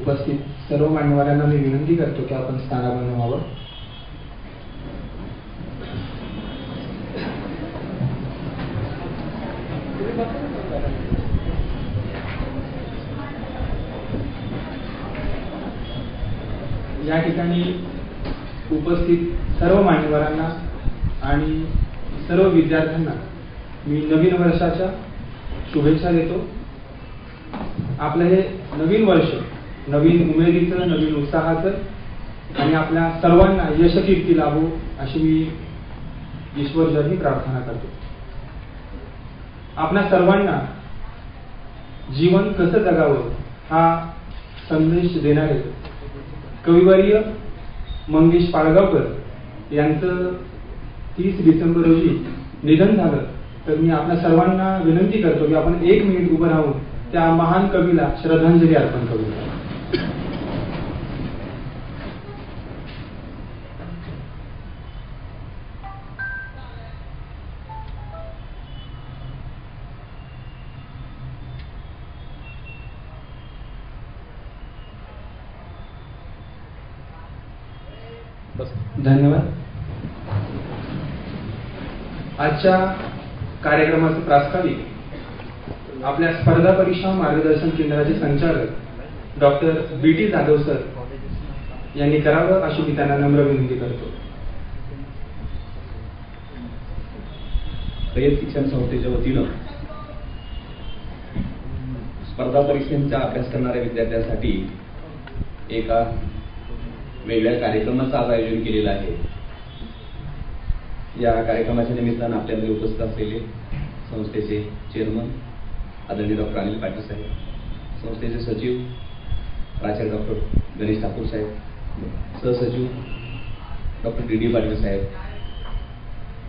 उपस्थित सर्व मान्यवरांना मी विनंती करतो की आपण स्थानापन्न व्हावं. या ठिकाणी उपस्थित सर्व मान्यवरांना आणि सर्व विद्यार्थ्यांना मी नवीन वर्षाच्या शुभेच्छा देतो. आपलं हे नवीन वर्ष नवीन उमेदीचं नवीन उत्साहाचं आणि आपल्या सर्वांना यशकीर्ती लाभो अशी मी ईश्वरजनी प्रार्थना करतो. आपल्या सर्वांना जीवन कसं जगावं हा संदेश देणारे कविवर्य मंगेश पाळगावकर यांचं तीस डिसेंबर रोजी निधन झालं. तर मी आपल्या सर्वांना विनंती करतो की आपण एक मिनिट उभं राहून त्या महान कवीला श्रद्धांजली अर्पण करूया. धन्यवाद. आजच्या कार्यक्रमाचं प्रास्ताविक. आपल्या स्पर्धा परीक्षा मार्गदर्शन केंद्राचे संचालक doctor B T Jadhav sir यांनी करावं अशी मी त्यांना नम्र विनंती करतो. रयत शिक्षण संस्थेच्या वतीनं स्पर्धा परीक्षांचा अभ्यास करणाऱ्या विद्यार्थ्यांसाठी एका वेगळ्या कार्यक्रमाचं आज आयोजन केलेलं आहे. या कार्यक्रमाच्या निमित्तानं आपल्यामध्ये उपस्थित असलेले संस्थेचे चेअरमन आदरणीय डॉक्टर अनिल पाटील साहेब संस्थेचे सचिव प्राचार्य डॉक्टर गणेश ठाकूर साहेब सहसचिव डॉक्टर डी डी पाटील साहेब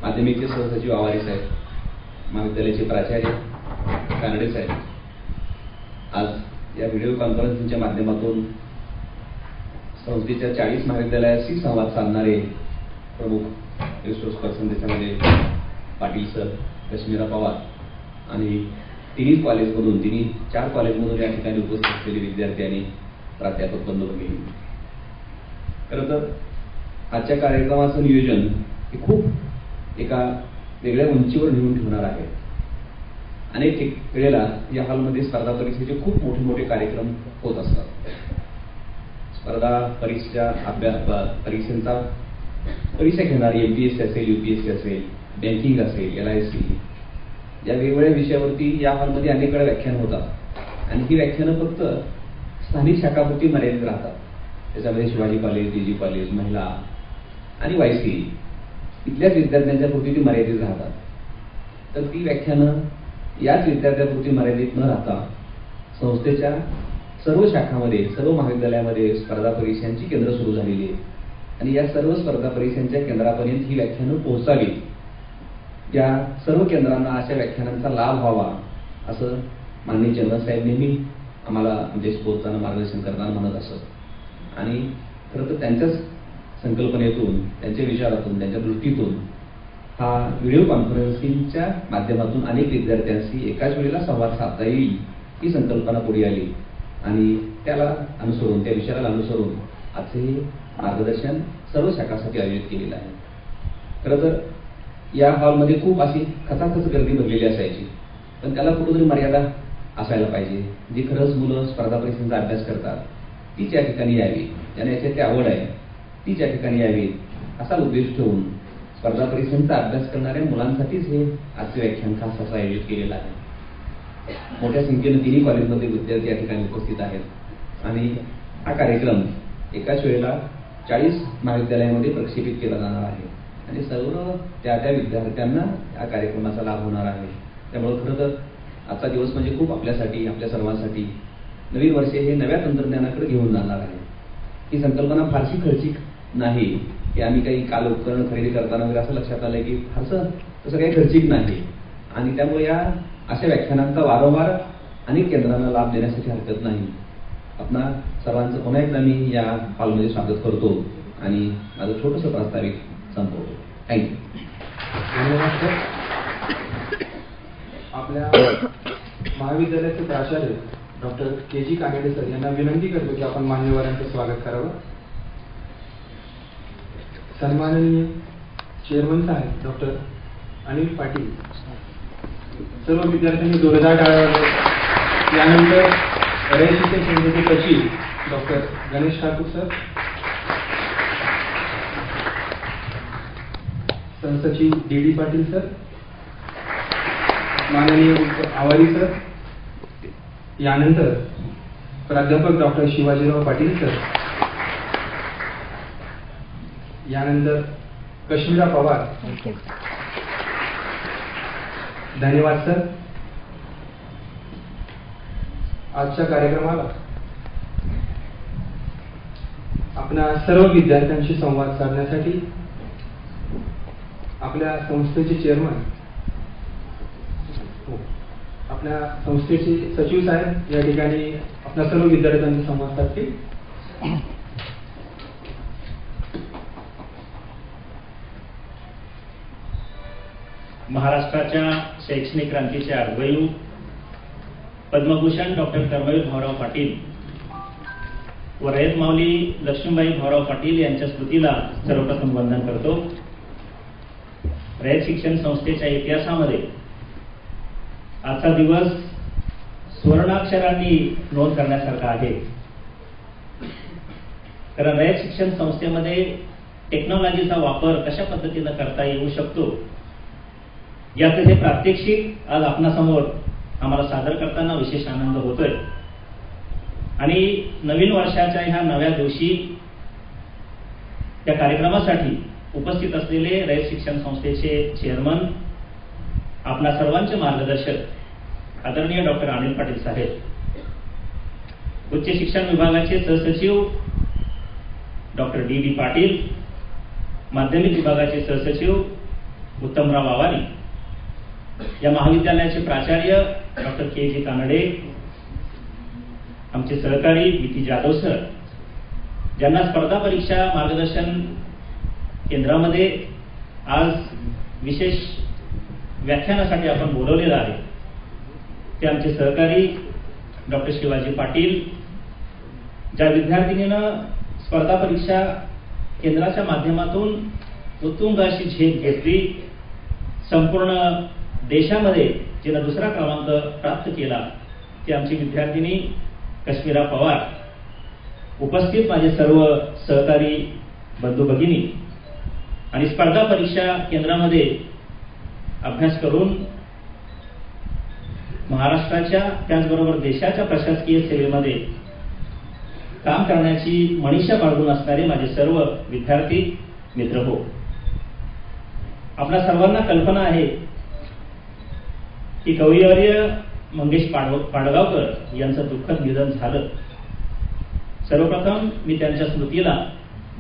माध्यमिकचे सहसचिव आवारे साहेब महाविद्यालयाचे प्राचार्य कानडे साहेब. आज या व्हिडिओ कॉन्फरन्सिंगच्या माध्यमातून संस्थेच्या चाळीस महाविद्यालयाशी संवाद साधणारे प्रमुख रिसोर्स पर्सन त्याच्यामध्ये पाटील सर कश्मीरा पवार आणि तिन्ही कॉलेजमधून तिन्ही चार कॉलेजमधून या ठिकाणी उपस्थित असलेले विद्यार्थी आणि प्राध्यापक बंधू खरं तर आजच्या कार्यक्रमाचं नियोजन हे खूप एका वेगळ्या उंचीवर नेऊन ठेवणार आहे. अनेक वेळेला या हॉलमध्ये स्पर्धा परीक्षेचे खूप मोठे मोठे कार्यक्रम होत असतात. स्पर्धा परीक्षा अभ्यास परीक्षेचा परीक्षा घेणारी एम पी एस सी असेल यू पी एस सी असेल बँकिंग असेल एल आय सी या वेगवेगळ्या विषयावरती या हॉलमध्ये अनेक वेळा व्याख्यान होतात. आणि ही व्याख्यानं फक्त स्थानिक शाखापुरती मर्यादित राहतात. त्याच्यामध्ये Shivaji college D G college महिला आणि वायसी इथल्याच विद्यार्थ्यांच्या पुरती ती मर्यादित राहतात. तर ती व्याख्यानं याच विद्यार्थ्यापुरती मर्यादित न राहता संस्थेच्या सर्व शाखामध्ये सर्व महाविद्यालयामध्ये स्पर्धा परीक्षांची केंद्र सुरू झालेली आहे आणि या सर्व स्पर्धा परीक्षांच्या केंद्रापर्यंत ही व्याख्यानं पोहोचावी. या सर्व केंद्रांना अशा व्याख्यानांचा लाभ व्हावा असं माननीय जनरल साहेब नेहमी आम्हाला देश बोलताना मार्गदर्शन करताना म्हणत असत. आणि खरं तर त्यांच्याच संकल्पनेतून त्यांच्या विचारातून त्यांच्या दृष्टीतून हा व्हिडिओ कॉन्फरन्सिंगच्या माध्यमातून अनेक विद्यार्थ्यांशी एकाच वेळेला संवाद साधता येईल ही संकल्पना पुढे आली. आणि त्याला अनुसरून त्या विचाराला अनुसरून आजचे हे मार्गदर्शन सर्व शाखासाठी आयोजित केलेलं आहे. खरं तर या हॉलमध्ये खूप अशी खचाखच गर्दी भरलेली असायची. पण त्याला कुठेतरी मर्यादा असायला पाहिजे. जी खरंच मुलं स्पर्धा परीक्षांचा अभ्यास करतात तीच या ठिकाणी यावी. ज्यांना याच्यात आवड आहे तीच या ठिकाणी यावी असा उद्देश ठेवून स्पर्धा परीक्षांचा अभ्यास करणाऱ्या मुलांसाठीच हे आजचे व्याख्यान खास असं आयोजित केलेलं आहे. मोठ्या संख्येने तिन्ही कॉलेजमध्ये विद्यार्थी या ठिकाणी उपस्थित आहेत. आणि हा कार्यक्रम एकाच वेळेला चाळीस महाविद्यालयामध्ये प्रक्षेपित केला जाणार आहे. आणि सर्व त्या त्या विद्यार्थ्यांना या कार्यक्रमाचा लाभ होणार आहे. त्यामुळे खरं तर आजचा दिवस म्हणजे खूप आपल्यासाठी आपल्या सर्वांसाठी. नवीन वर्षे हे नव्या तंत्रज्ञानाकडे घेऊन जाणार आहे. ही संकल्पना फारशी खर्चिक नाही. की आम्ही काही काल उपकरण खरेदी करताना वगैरे असं लक्षात आलंय की फारसं तसं काही खर्चिक नाही. आणि त्यामुळे या अशा व्याख्यानांचा वारंवार अनेक केंद्रांना लाभ देण्यासाठी हरकत नाही. आपणा सर्वांचं पुन्हा एकदा मी या हॉलमध्ये स्वागत करतो आणि माझं छोटंसं प्रास्ताविक संपवतो. थँक्यू धन्यवाद सर आपल्या महाविद्यालयाचे प्राचार्य डॉक्टर के जी कानेडे सर यांना विनंती करतो की आपण मान्यवरांचं स्वागत करावं. सन्माननीय चेअरमन साहेब डॉक्टर अनिल पाटील सर्व विद्यार्थ्यांनी जोरदार टाळ्या यानंतर रयत शिक्षण सचिव डॉक्टर गणेश ठाकूर सर सहसचिव डी डी पाटील सर माननीय आवारी सर यानंतर प्राध्यापक डॉक्टर शिवाजीराव पाटील सर यानंतर कश्मीरा पवार. धन्यवाद सर. आजच्या कार्यक्रमाला आपल्या सर्व विद्यार्थ्यांशी संवाद साधण्यासाठी आपल्या संस्थेचे चेअरमन आपल्या संस्थेचे सचिव साहेब या ठिकाणी आपल्या सर्व विद्यार्थ्यांचे संवाद साधतील. महाराष्ट्राच्या शैक्षणिक क्रांतीचे अर्धवयू पद्मभूषण डॉक्टर कर्मवीर भाऊराव पाटील व रयत माऊली लक्ष्मीबाई भाऊराव पाटील यांच्या स्मृतीला सर्वप्रथम वंदन करतो. रयत शिक्षण संस्थेच्या इतिहासामध्ये आजचा दिवस सुवर्णाक्षरांनी नोंद करण्यासारखा आहे. कारण रयत शिक्षण संस्थेमध्ये टेक्नॉलॉजीचा वापर कशा पद्धतीनं करता येऊ शकतो? याचं हे प्रात्यक्षिक आज आपणासमोर आम्हाला सादर करताना विशेष आनंद होतोय. आणि नवीन वर्षाच्या ह्या नव्या दिवशी त्या कार्यक्रमासाठी उपस्थित असलेले रयत शिक्षण संस्थेचे चेअरमन आपणा सर्वांचे मार्गदर्शक आदरणीय डॉक्टर अनिल पाटील साहेब उच्च शिक्षण विभागाचे सहसचिव डॉक्टर डी डी पाटील माध्यमिक विभागाचे सहसचिव उत्तमराव आवारी या महाविद्यालयाचे प्राचार्य डॉक्टर के जी कानडे आमचे सहकारी विती जाधव सर ज्यांना स्पर्धा परीक्षा मार्गदर्शन केंद्रामध्ये आज विशेष व्याख्यानासाठी आपण बोलवलेलं आहे. ते आमचे सहकारी डॉक्टर शिवाजी पाटील ज्या विद्यार्थिनीनं स्पर्धा परीक्षा केंद्राच्या माध्यमातून उत्तुंग अशी झेप घेतली संपूर्ण देशामध्ये जिनं दुसरा क्रमांक प्राप्त केला ती आमची विद्यार्थिनी कश्मीरा पवार. उपस्थित माझे सर्व सहकारी बंधू भगिनी आणि स्पर्धा परीक्षा केंद्रामध्ये अभ्यास करून महाराष्ट्राच्या त्याचबरोबर देशाच्या प्रशासकीय सेवेमध्ये काम करण्याची मनीषा बाळगून असणारे माझे सर्व विद्यार्थी मित्र हो. आपल्या सर्वांना कल्पना आहे की कविवर्य मंगेश पाडव पाडगावकर यांचं दुःखद निधन झालं. सर्वप्रथम मी त्यांच्या स्मृतीला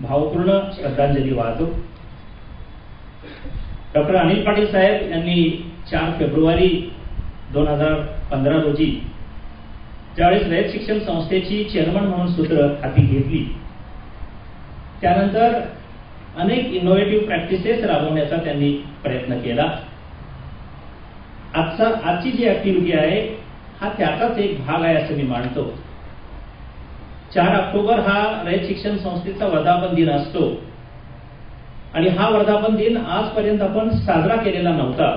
भावपूर्ण श्रद्धांजली वाहतो. डॉक्टर अनिल पाटील साहेब यांनी चार फेब्रुवारी दोन हजार पंधरा रोजी ज्यावेळेस रयत शिक्षण संस्थेची चेअरमन म्हणून सूत्र हाती घेतली. त्यानंतर अनेक इनोव्हेटिव्ह प्रॅक्टिसेस राबवण्याचा त्यांनी प्रयत्न केला. आजचा आजची जी ऍक्टिव्हिटी आहे हा त्याचाच एक भाग आहे असं मी मानतो. चार ऑक्टोबर हा रयत शिक्षण संस्थेचा वर्धापन दिन असतो. आणि हा वर्धापन दिन आजपर्यंत आपण साजरा केलेला नव्हता.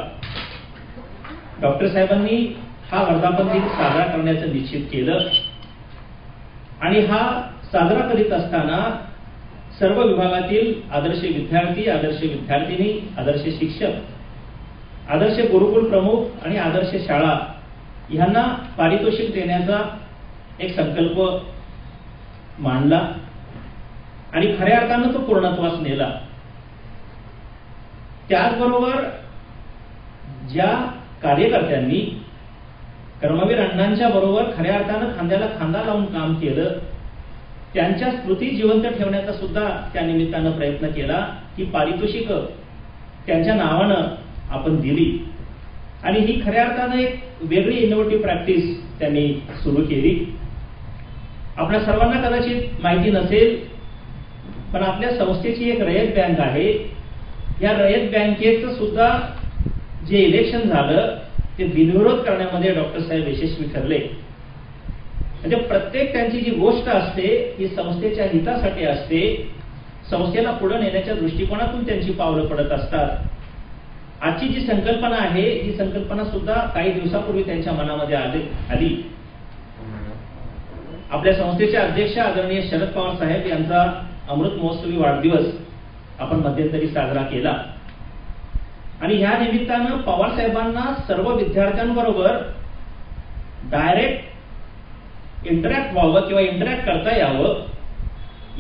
डॉक्टर साहेबांनी हा वर्धापन दिन साजरा करण्याचं निश्चित केलं. आणि हा साजरा करीत असताना सर्व विभागातील आदर्श विद्यार्थी आदर्श विद्यार्थिनी आदर्श शिक्षक आदर्श गुरुकुल प्रमुख आणि आदर्श शाळा यांना पारितोषिक देण्याचा एक संकल्प मांडला आणि खऱ्या अर्थानं तो पूर्णत्वास नेला. त्याचबरोबर ज्या कार्यकर्त्यांनी कर्मवीर अण्णांच्या बरोबर खऱ्या अर्थानं खांद्याला खांदा लावून काम केलं त्यांच्या स्मृती जिवंत ठेवण्याचा सुद्धा त्या निमित्तानं प्रयत्न केला की पारितोषिक त्यांच्या नावानं आपण दिली. आणि ही खऱ्या अर्थानं एक वेगळी इनोव्हेटिव्ह प्रॅक्टिस त्यांनी सुरू केली. आपल्या सर्वांना कदाचित माहिती नसेल पण आपल्या संस्थेची एक रयत बँक आहे या रयत बँकेचं सुद्धा जे इलेक्शन झालं ते बिनविरोध करण्यामध्ये डॉक्टर साहेब यशस्वी ठरले. म्हणजे प्रत्येक त्यांची जी गोष्ट असते ही संस्थेच्या हितासाठी असते. संस्थेला पुढे नेण्याच्या दृष्टिकोनातून त्यांची पावलं पडत असतात. आजची जी संकल्पना आहे ही संकल्पना सुद्धा काही दिवसापूर्वी त्यांच्या मनामध्ये आली आली. आपल्या संस्थेचे अध्यक्ष आदरणीय शरद पवार साहेब यांचा अमृत महोत्सवी वाढदिवस आपण मध्यंतरी साजरा केला. आणि ह्या निमित्तानं पवार साहेबांना सर्व विद्यार्थ्यांबरोबर डायरेक्ट इंटरॅक्ट व्हावं किंवा इंटरॅक्ट करता यावं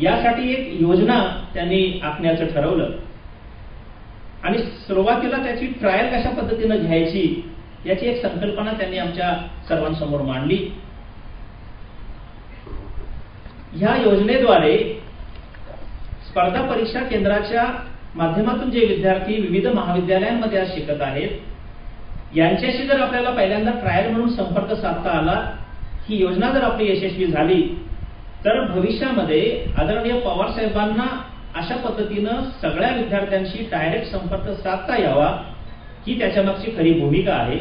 यासाठी एक योजना त्यांनी आखण्याचं ठरवलं. आणि सुरुवातीला त्याची ट्रायल कशा पद्धतीनं घ्यायची याची एक संकल्पना त्यांनी आमच्या सर्वांसमोर मांडली. ह्या योजनेद्वारे स्पर्धा परीक्षा केंद्राच्या माध्यमातून जे विद्यार्थी विविध महाविद्यालयांमध्ये आज शिकत आहेत यांच्याशी जर आपल्याला पहिल्यांदा ट्रायल म्हणून संपर्क साधता आला ही योजना जर आपली यशस्वी झाली तर भविष्यामध्ये आदरणीय पवार साहेबांना अशा पद्धतीनं सगळ्या विद्यार्थ्यांशी डायरेक्ट संपर्क साधता यावा ही त्याच्यामागची खरी भूमिका आहे.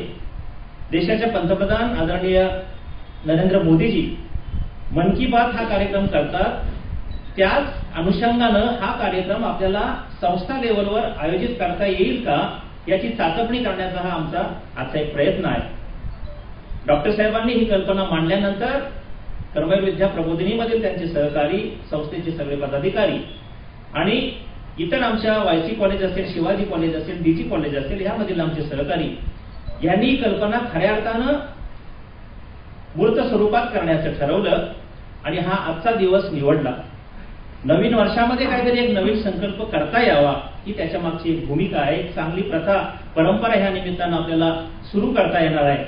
देशाचे पंतप्रधान आदरणीय नरेंद्र मोदीजी मन की बात हा कार्यक्रम करतात. त्याच अनुषंगानं हा कार्यक्रम आपल्याला संस्था लेवलवर आयोजित करता येईल का याची चाचपणी करण्याचा हा आमचा आजचा एक प्रयत्न आहे. डॉक्टर साहेबांनी ही कल्पना मांडल्यानंतर कर्मवीर विद्या प्रबोधिनीमधील त्यांचे सहकारी संस्थेचे सगळे पदाधिकारी आणि इतर आमच्या वायसी कॉलेज असेल शिवाजी कॉलेज असेल डीजी कॉलेज असेल यामधील आमचे सहकारी यांनी ही कल्पना खऱ्या अर्थानं मूर्त स्वरूपात करण्याचं ठरवलं आणि हा आजचा दिवस निवडला. नवीन वर्षामध्ये काहीतरी एक नवीन संकल्प करता यावा. ही त्याच्या मागची एक भूमिका आहे. एक चांगली प्रथा परंपरा ह्या निमित्तानं आपल्याला सुरू करता येणार आहे.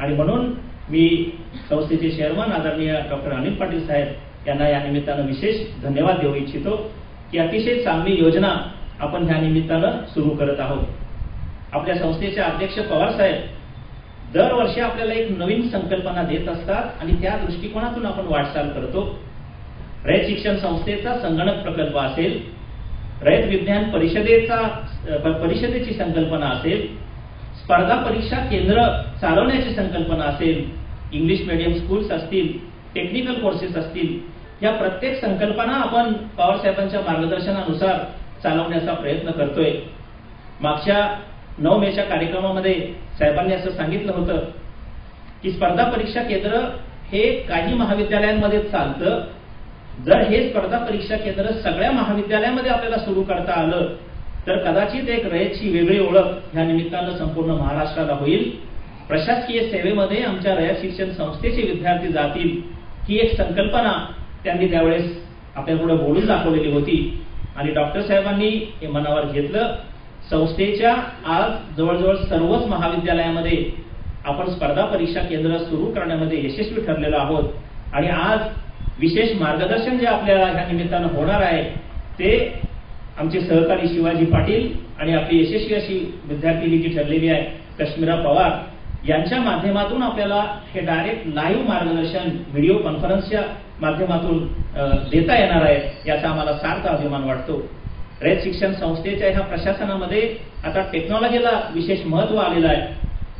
आणि म्हणून मी संस्थेचे चेअरमन आदरणीय डॉक्टर अनिल पाटील साहेब यांना या निमित्तानं विशेष धन्यवाद देऊ इच्छितो की अतिशय चांगली योजना आपण ह्या निमित्तानं सुरू करत आहोत. आपल्या संस्थेचे अध्यक्ष पवार साहेब दरवर्षी आपल्याला एक नवीन संकल्पना देत असतात आणि त्या दृष्टिकोनातून आपण वाटचाल करतो. रयत शिक्षण संस्थेचा संगणक प्रकल्प असेल रयत विज्ञान परिषदेचा परिषदेची संकल्पना असेल स्पर्धा परीक्षा केंद्र चालवण्याची संकल्पना असेल इंग्लिश मीडियम स्कूल्स असतील टेक्निकल कोर्सेस असतील या प्रत्येक संकल्पना आपण पवार साहेबांच्या मार्गदर्शनानुसार चालवण्याचा प्रयत्न करतोय. मागच्या नऊ मेच्या कार्यक्रमामध्ये साहेबांनी असं सांगितलं होतं की स्पर्धा परीक्षा केंद्र हे काही महाविद्यालयांमध्ये चालतं जर हे स्पर्धा परीक्षा केंद्र सगळ्या महाविद्यालयामध्ये आपल्याला सुरू करता आलं तर कदाचित एक रयतची वेगळी ओळख ह्या निमित्तानं संपूर्ण महाराष्ट्राला होईल. प्रशासकीय सेवेमध्ये आमच्या रयत शिक्षण संस्थेचे विद्यार्थी जातील ही एक संकल्पना त्यांनी त्यावेळेस आपल्यापुढे बोलून दाखवलेली होती. आणि डॉक्टर साहेबांनी हे मनावर घेतलं संस्थेच्या आज जवळजवळ सर्वच महाविद्यालयामध्ये आपण स्पर्धा परीक्षा केंद्र सुरू करण्यामध्ये यशस्वी ठरलेलो आहोत. आणि आज विशेष मार्गदर्शन जे आपल्याला ह्या निमित्तानं होणार आहे ते आमचे सहकारी शिवाजी पाटील आणि आपली यशस्वी अशी विद्यार्थिनी जी ठरलेली आहे कश्मीरा पवार यांच्या माध्यमातून आपल्याला हे डायरेक्ट लाईव्ह मार्गदर्शन व्हिडिओ कॉन्फरन्सच्या माध्यमातून देता येणार आहे याचा आम्हाला सार्थ अभिमान वाटतो. रयत शिक्षण संस्थेच्या ह्या प्रशासनामध्ये आता टेक्नॉलॉजीला विशेष महत्त्व आलेलं आहे.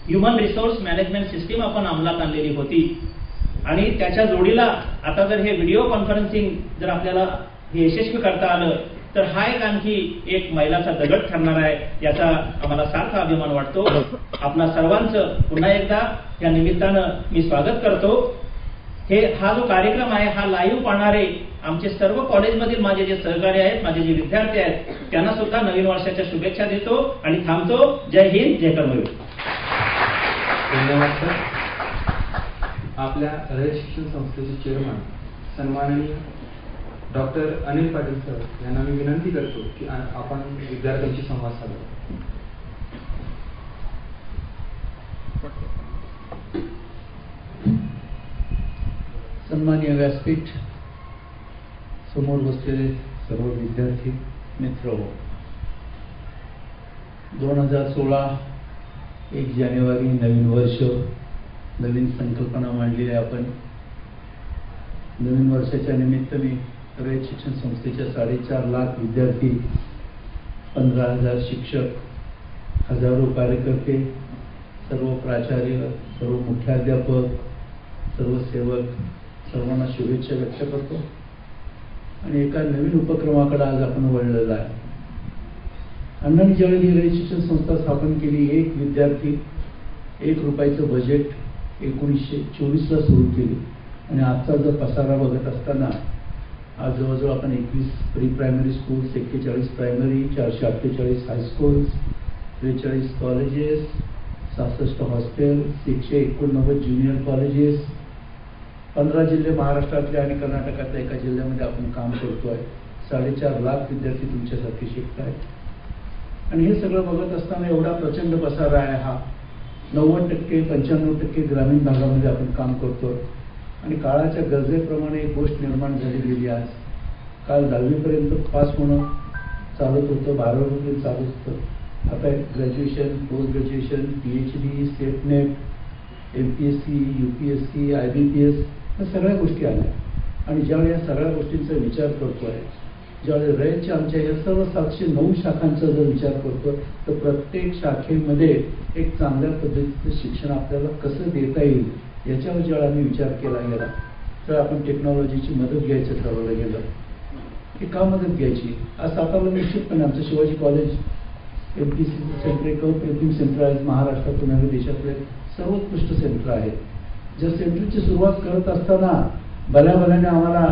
ह्युमन रिसोर्स मॅनेजमेंट सिस्टीम आपण अंमलात आणलेली होती. आणि त्याच्या जोडीला आता जर हे व्हिडिओ कॉन्फरन्सिंग जर आपल्याला हे यशस्वी करता आलं तर हा एक आणखी एक मैलाचा दगड ठरणार आहे याचा आम्हाला सारखा अभिमान वाटतो. आपणा सर्वांचं पुन्हा एकदा या निमित्तानं मी स्वागत करतो. हे हा जो कार्यक्रम आहे हा लाईव्ह पाहणारे आमचे सर्व कॉलेजमधील माझे जे सहकारी आहेत माझे जे विद्यार्थी आहेत त्यांना सुद्धा नवीन वर्षाच्या शुभेच्छा देतो आणि थांबतो. जय हिंद जय कर्मवीर. धन्यवाद सर. आपल्या रयत शिक्षण संस्थेचे चेअरमन सन्माननीय डॉक्टर अनिल पाटील सर यांना मी विनंती करतो की आपण विद्यार्थ्यांशी संवाद साधावा सन्मान्य व्यासपीठ समोर बसलेले सर्व विद्यार्थी मित्र हो दोन हजार सोळा एक जानेवारी नवीन वर्ष नवीन संकल्पना मांडली आहे आपण. नवीन वर्षाच्या निमित्ताने रयत शिक्षण संस्थेच्या साडेचार लाख विद्यार्थी पंधरा हजार शिक्षक हजारो कार्यकर्ते सर्व प्राचार्य सर्व मुख्याध्यापक सर्व सेवक सर्वांना शुभेच्छा व्यक्त करतो. आणि एका नवीन उपक्रमाकडे आज आपण वळलेला आहे. अण्णांनी ज्यावेळी ही रयत शिक्षण संस्था स्थापन केली एक विद्यार्थी एक रुपयाचं बजेट एकोणीसशे चोवीसला सुरू केली. आणि आजचा जर पसारा बघत असताना आज जवळजवळ आपण एकवीस प्री प्रायमरी स्कूल्स एक्केचाळीस प्रायमरी चारशे अठ्ठेचाळीस हायस्कूल्स त्रेचाळीस कॉलेजेस सहासष्ट हॉस्टेल्स एकशे एकोणनव्वद ज्युनियर कॉलेजेस पंधरा जिल्हे महाराष्ट्रातले आणि कर्नाटकातल्या एका जिल्ह्यामध्ये आपण काम करतो आहे. साडेचार लाख विद्यार्थी तुमच्यासारखे शिकत आहेत आणि हे सगळं बघत असताना एवढा प्रचंड पसारा आहे हा. नव्वद टक्के पंच्याण्णव टक्के ग्रामीण भागामध्ये आपण काम करतो आणि काळाच्या गरजेप्रमाणे एक गोष्ट निर्माण झाली गेली आज. काल दहावीपर्यंत पास होणं चालत होतं बारावीपर्यंत चालत होतं. आता graduation post graduation P H D SET NET M P S C U P S C I B P S या सगळ्या गोष्टी आल्या. आणि ज्यावेळी या सगळ्या गोष्टींचा विचार करतो आहे ज्यावेळी रयतच्या आमच्या या सर्व सातशे नऊ शाखांचा जर विचार करतो तर प्रत्येक शाखेमध्ये एक चांगल्या पद्धतीचं शिक्षण आपल्याला कसं देता येईल याच्यावर जेव्हा आम्ही विचार केला गेला तर आपण टेक्नॉलॉजीची मदत घ्यायचं ठरवलं गेलं. की का मदत घ्यायची? आज सातारला निश्चितपणे आमचं Shivaji college M P C centre एक अप्रतिम सेंटर आहे महाराष्ट्रातून आणि देशातले सर्वोत्कृष्ट सेंटर आहे ज्या सेंटरची सुरुवात करत असताना भल्या भल्याने आम्हाला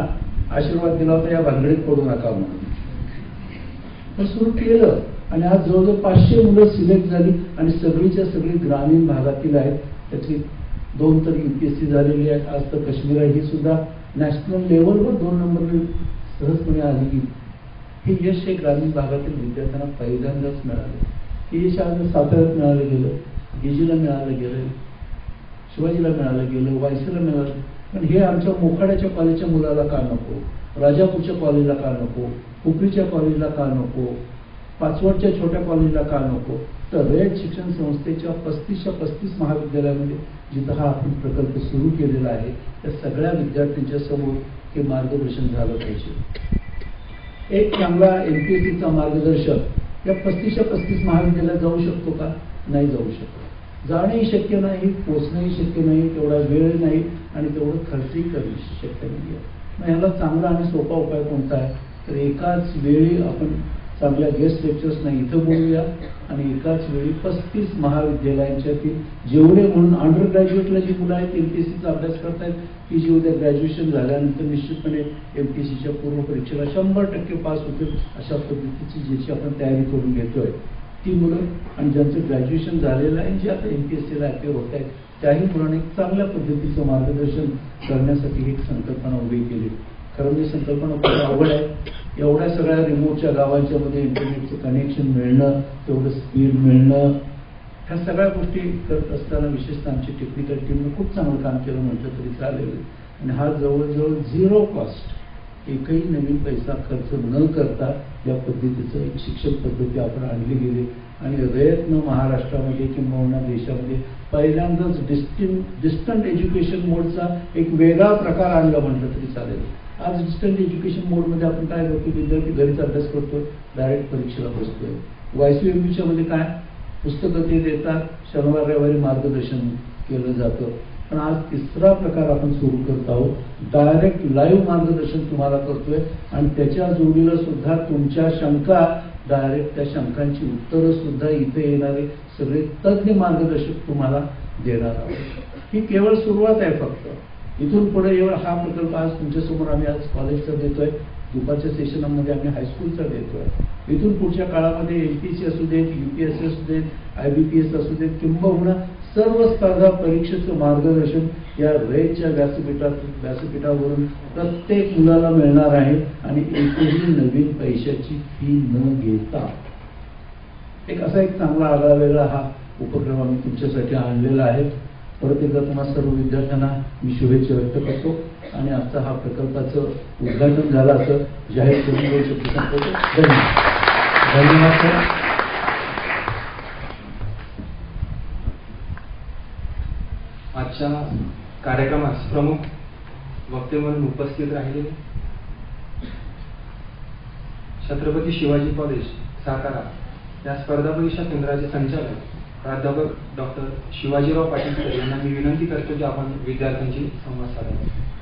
आशीर्वाद दिला होता या भानगडीत पडू नका म्हणून. सुरू केलं. आणि आज जवळजवळ पाचशे मुलं सिलेक्ट झाली आणि सगळीच्या सगळी ग्रामीण भागातील आहेत. त्याची दोन तर युपीएससी झालेली आहे आज तर काश्मीर आहे. ही सुद्धा नॅशनल लेवलवर दोन नंबर सहजपणे आली. हे यश हे ग्रामीण भागातील विद्यार्थ्यांना पहिल्यांदाच मिळालं. हे यश आज साताऱ्यात मिळालं गेलं गिजीला मिळालं गेलं शिवाजीला मिळालं गेलं वायसीला मिळालं. पण हे आमच्या मोखाड्याच्या कॉलेजच्या मुलाला का नको? राजापूरच्या कॉलेजला का नको? हुपरीच्या कॉलेजला का नको? पाचवडच्या छोट्या कॉलेजला का नको? तर रेड शिक्षण संस्थेच्या पस्तीसच्या पस्तीस महाविद्यालयामध्ये जिथं हा आपण प्रकल्प सुरू केलेला आहे त्या सगळ्या विद्यार्थ्यांच्या समोर हे मार्गदर्शन झालं पाहिजे. एक चांगला एम पी एस सीचा मार्गदर्शक या पस्तीसच्या पस्तीस महाविद्यालयात जाऊ शकतो का? नाही जाऊ शकतो. जाणंही शक्य नाही पोचणंही शक्य नाही तेवढा वेळ नाही आणि तेवढं खर्चही करणं शक्य नाही. मग याला चांगला आणि सोपा उपाय कोणता आहे? तर एकाच वेळी आपण चांगल्या गेस्ट लेक्चर्सना इथं बोलूया. आणि एकाच वेळी पस्तीस महाविद्यालयांच्यातील जेवढे म्हणून अंडर ग्रॅज्युएटला जी मुलं आहेत एम पी एस सीचा अभ्यास करतायत की जी उद्या ग्रॅज्युएशन झाल्यानंतर निश्चितपणे एम पी एस सीच्या पूर्व परीक्षेला शंभर टक्के पास होतील अशा पद्धतीची ज्याची आपण तयारी करून घेतोय. ती मुलं आणि ज्यांचं ग्रॅज्युएशन झालेलं आहे जे आता एम पी एस सीला ॲक्टिव्ह होत आहेत त्याही मुलांना एक चांगल्या पद्धतीचं मार्गदर्शन करण्यासाठी एक संकल्पना उभी केली. खरं ही संकल्पना खूप अवघड आहे. एवढ्या सगळ्या रिमोटच्या गावांच्या मध्ये इंटरनेटचं कनेक्शन मिळणं तेवढं स्पीड मिळणं ह्या सगळ्या गोष्टी करत असताना विशेषतः आमची टेक्निकल टीमनं खूप चांगलं काम केलं म्हटलं तरी चालेल. आणि हा जवळजवळ झिरो कॉस्ट एकही नवीन पैसा खर्च न करता या पद्धतीचं एक शिक्षण पद्धती आपण आणली गेली. आणि रयत्न महाराष्ट्रामध्ये किंबहुना देशामध्ये पहिल्यांदाच डिस्टिन डिस्टंट एज्युकेशन मोडचा एक वेगळा प्रकार आणला म्हटलं तरी चालेल. आज डिस्टंट एज्युकेशन मोडमध्ये आपण काय करतो? विद्यार्थी घरीच अभ्यास करतोय डायरेक्ट परीक्षेला बसतोय. वायसीएमबीच्या मध्ये काय? पुस्तकं ते देतात शनिवार रविवारी मार्गदर्शन केलं जातं. पण आज तिसरा प्रकार आपण सुरू करत आहोत. डायरेक्ट लाईव्ह मार्गदर्शन तुम्हाला करतोय आणि त्याच्या जोडीला सुद्धा तुमच्या शंका डायरेक्ट त्या शंकांची उत्तरं सुद्धा इथे येणारे सगळे तज्ज्ञ मार्गदर्शक तुम्हाला देणार आहोत. ही केवळ सुरुवात आहे फक्त. इथून पुढे एवढा हा प्रकल्प आज तुमच्यासमोर आम्ही आज कॉलेजचा देतोय. दुपारच्या सेशनमध्ये आम्ही हायस्कूलचा देतोय. इथून पुढच्या काळामध्ये एल पी सी असू देत यू पी एस सी असू देत आय बी पी एस असू देत किंबहुना सर्व स्पर्धा परीक्षेचं मार्गदर्शन या रेच्या व्यासपीठात व्यासपीठावरून प्रत्येक मुलाला मिळणार आहे आणि एकही नवीन पैशाची फी न घेता. एक असा एक चांगला आगळा वेगळा हा उपक्रम आम्ही तुमच्यासाठी आणलेला आहे. परत एकदा तुम्हाला सर्व विद्यार्थ्यांना मी शुभेच्छा व्यक्त करतो. आणि आजचा हा प्रकल्पाचं उद्घाटन झालं असं जाहीर करून देऊ शकतो. धन्यवाद. धन्यवाद सर आजच्या कार्यक्रमास प्रमुख वक्ते म्हणून उपस्थित राहिलेले छत्रपती शिवाजी कॉलेज सातारा. या स्पर्धा परीक्षा केंद्राचे संचालक प्राध्यापक डॉक्टर शिवाजीराव पाटील सर यांना मी विनंती करतो की आपण विद्यार्थ्यांशी संवाद साधावा